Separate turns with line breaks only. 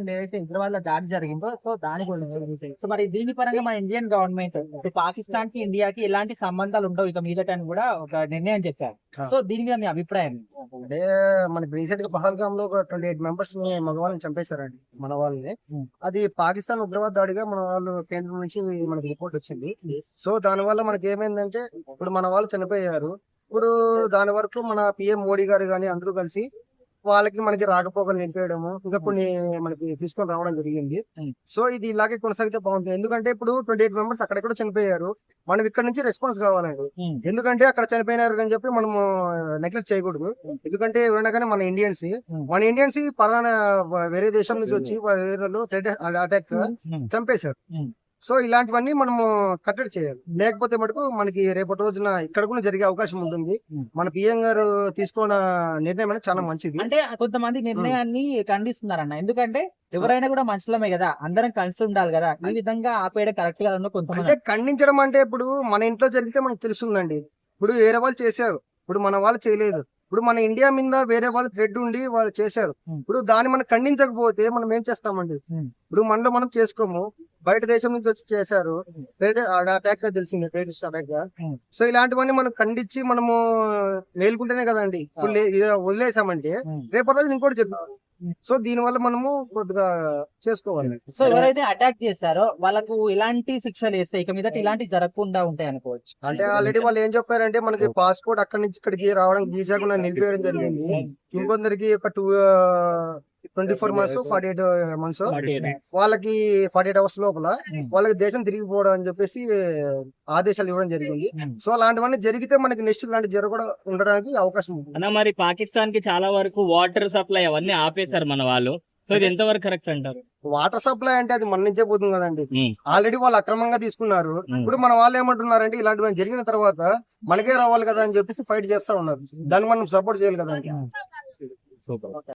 ఏదైతే హైదరాబాద్లో దాడి జరిగిందో సో దాని గురించి సో మరి దీని పరంగా మన ఇండియన్ గవర్నమెంట్ ఇప్పుడు పాకిస్తాన్కి ఇండియాకి ఎలాంటి సంబంధాలు ఉండవు ఇక మీదట అని కూడా ఒక నిర్ణయం చెప్పారు. సో దీని మీద మీ అభిప్రాయం
అంటే మనకి రీసెంట్గా పహల్గామ్లో ఒక ట్వంటీ ఎయిట్ మెంబర్స్ని మగవాళ్ళని చంపేశారండి మన వాళ్ళని.
Hmm.
అది పాకిస్తాన్ ఉగ్రవాద దాడిగా మన వాళ్ళు కేంద్రం నుంచి మనకి రిపోర్ట్ వచ్చింది. సో దాని వల్ల మనకి ఏమైందంటే ఇప్పుడు మన వాళ్ళు చనిపోయారు. ఇప్పుడు దాని వరకు మన పిఎం మోడీ గారు కానీ అందరూ కలిసి వాళ్ళకి మనకి రాకపోకలు నింపేయడము ఇంకా కొన్ని మనకి తీసుకొని రావడం జరిగింది. సో ఇది ఇలాగే కొనసాగితే బాగుంటుంది. ఎందుకంటే ఇప్పుడు ట్వంటీ ఎయిట్ మెంబర్స్ అక్కడ కూడా చనిపోయారు. మనం ఇక్కడ నుంచి రెస్పాన్స్ కావాలండి. ఎందుకంటే అక్కడ చనిపోయినారు అని చెప్పి మనము నెగ్లెక్ట్ చేయకూడదు. ఎందుకంటే ఎవరైనా కానీ మన ఇండియన్స్ మన ఇండియన్స్ పలానా వేరే దేశం నుంచి వచ్చి అటాక్ చంపేశారు. సో ఇలాంటివన్నీ మనము కట్టడి చేయాలి. లేకపోతే మటుకు మనకి రేపటి రోజున ఇక్కడ కూడా జరిగే అవకాశం ఉంటుంది. మన పిఎం గారు తీసుకున్న నిర్ణయం అనేది చాలా మంచిది.
అంటే కొంతమంది నిర్ణయాన్ని ఖండిస్తున్నారన్న. ఎందుకంటే ఎవరైనా కూడా మనుషులమే కదా. అందరం కలిసి ఉండాలి కదా. ఈ విధంగా ఆపేయడం కరెక్ట్గా కొంతమంది
అంటే ఖండించడం అంటే ఇప్పుడు మన ఇంట్లో జరిగితే మనకు తెలుస్తుందండి. ఇప్పుడు వేరే వాళ్ళు చేశారు. ఇప్పుడు మన వాళ్ళు చేయలేదు. ఇప్పుడు మన ఇండియా మీద వేరే వాళ్ళు థ్రెడ్ ఉండి వాళ్ళు చేశారు. ఇప్పుడు దాన్ని మనం ఖండించకపోతే మనం ఏం చేస్తామండి. ఇప్పుడు మనలో మనం చేసుకోము. బయట దేశం నుంచి వచ్చి చేశారు. అటాక్ తెలిసింది టెరరిస్ట్ అటాక్
Hmm.
సో ఇలాంటివన్నీ మనం ఖండించి మనము మేలుకుంటేనే కదండి. ఇప్పుడు వదిలేసామంటే. రేపటి రోజు ఇంకోటి చెప్తాం
Hmm.
సో దీని వల్ల మనము కొద్దిగా చేసుకోవాలి.
సో ఎవరైతే అటాక్ చేశారో వాళ్ళకు ఎలాంటి శిక్షలు వేస్తే ఇక మీదట ఇలాంటి జరగకుండా ఉంటాయి అనుకోవచ్చు.
అంటే ఆల్రెడీ వాళ్ళు ఏం చెప్పారంటే మనకి పాస్పోర్ట్ అక్కడి నుంచి ఇక్కడికి రావడానికి వీసా కూడా నిలిపేయడం జరిగింది. ఇంకొందరికి ఒక two twenty four months forty eight months. వాళ్ళకి ఫార్టీ ఎయిట్ అవర్స్ లోపల వాళ్ళకి దేశం తిరిగిపోవడం అని చెప్పేసి ఆదేశాలు ఇవ్వడం జరిగింది. సో అలాంటివన్నీ జరిగితే మనకి నెక్స్ట్ ఇలాంటి జరగడం ఉండడానికి అవకాశం ఉంది
అన్న మరి పాకిస్తాన్కి చాలా వరకు వాటర్ సప్లై అవన్నీ ఆపేశారు మన వాళ్ళు. సో ఇది ఎంతవరకు కరెక్ట్ అంటారు?
వాటర్ సప్లై అంటే అది మన నుంచే పోతుంది కదండి. ఆల్రెడీ వాళ్ళు అక్రమంగా తీసుకున్నారు. ఇప్పుడు మన వాళ్ళు ఏమంటున్నారంటే ఇలాంటివన్నీ జరిగిన తర్వాత మనకే రావాలి కదా అని చెప్పేసి ఫైట్ చేస్తా ఉన్నారు. దాన్ని మనం సపోర్ట్ చేయాలి కదండి
సూపర్